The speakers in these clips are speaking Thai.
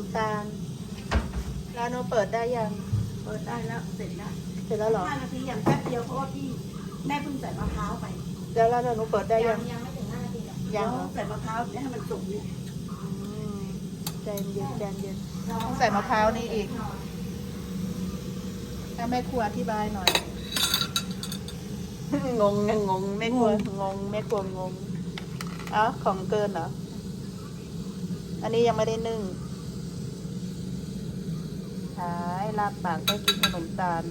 มตาล ร้านโนเปิดได้ยัง เปิดได้แล้วเสร็จแล้วเสร็จแล้วเหรอห้านาทีอย่างแป๊บเดียวเพราะว่าพี่แม่เพิ่งใส่มะพร้าวไปแล้วร้านโนเปิดได้ยังยังไม่ถึงห้านาทีหรอกยังเดี๋วเหรอใส่มะพร้าวให้มันสุกนี่อืมใจเย็นใจเย็น ต้องใส่มะพร้าวนี่อีก ถ้าแม่ครัวอธิบายหน่อย งงงงงแม่ครัวงงแม่ครัวงงเอ้าของเกินเหรอ อันนี้ยังไม่ได้นึ่ง หายลาบปากได้กินขนมตาล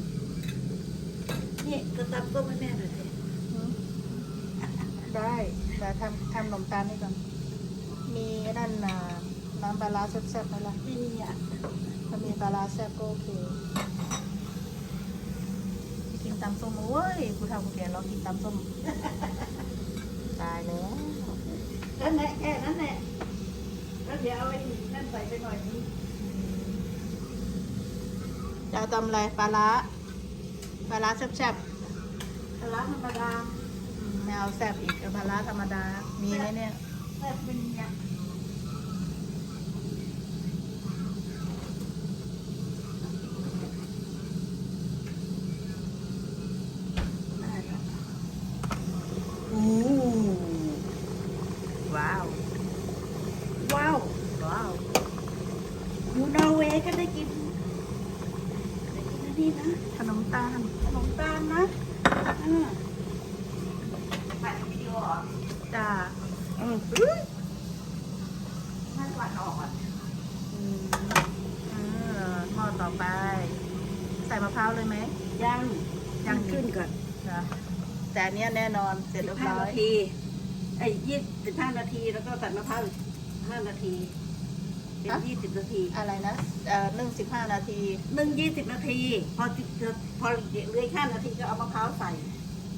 นี่ก็ตำต้มให้แม่หน่อยสิได้เดี๋ยวทำทำขนมตาลให้ก่อน มีนั่นน่ะน้ำปลาร้าแซ่บๆไหมล่ะไม่มีอะถ้ามีปลาร้าแซ่บก็โอเคกินตำส้มโอ้ยกูทำกูแก่เรากินตำส้มตายแล้วนั่นแหละแค่นั้นแหละแล้วเดี๋ยวเอาไอ้นั่นใส่ไปหน่อยนึง จะเอาตำอะไรปลาร้าปลาร้าแซ่บปลาร้าธรรมดาๆอืมไม่เอาแซ่บอีกเอาปลาร้าธรรมดา มีไหมเนี่ย แซ่บเป็นเนี่ยได้แล้วอู้ ว้าว ว้าว ว้าว อยู่นอร์เวย์ก็ได้กินได้กิ นอันนี้นะขนมตาลขนมตาลนะอ่าถ่ายวิดีโอเหรอจ้าอืมให้หวานออกอะอืมเออหม้อต่อไป ใส่มะพร้าวเลยไหมยังยังขึ้นก่อนนะแต่อันเนี้ยแน่นอนเสร็จสิเรีบยบห้าร้อยนาทีไอ้ยี่สิบห้านาทีแล้วก็ใส่มะพร้าวอีกห้านาที เป็นยี่สิบนาทีอะไรนะเอ่อนึ่งสิบห้านาทีนึ่งยี่สิบนาที พอสิบพอเหลืออีกห้านาทีก็เอามะพร้าวใส่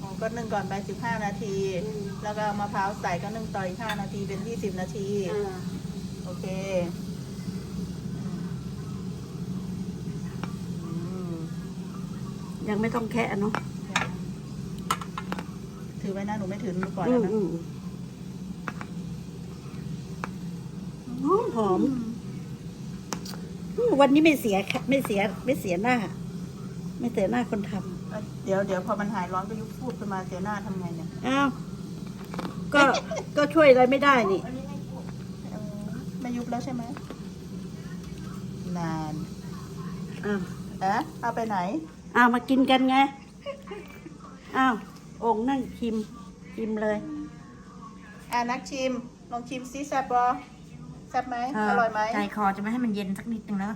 อ๋อก็นึ่งก่อนไปสิบห้านาทีอืมแล้วก็เอามะพร้าวใส่ก็นึ่งต่ออีกห้านาทีเป็นยี่สิบนาทีอ่าโอเคอืมยังไม่ต้องแคะเนาะถือไว้นะหนูไม่ถือหนูก่อนอืแล้วมนะอืมหอมหอมอืม วันนี้ไม่เสียค่ะไม่เสียไม่เสียหน้า ไม่เสียหน้าคนทำเดี๋ยวเดี๋ยวพอมันหายร้อนก็ยุบพูดขึ้นมาเสียหน้าทำไงเนี่ยอ้าวก็ก็ช่วยอะไรไม่ได้นี่เออไม่ยุบแล้วใช่ไหมนานอ้าวเอ๊ะเอาไปไหนอ้าวมากินกันไงอ้าวองค์นั่งชิมชิมเลยอ่านักชิมลองชิมซิแซ่บบอ แซ่บไหมอร่อยไหม ใจคอจะไม่ให้มันเย็นสักนิดนึงนะ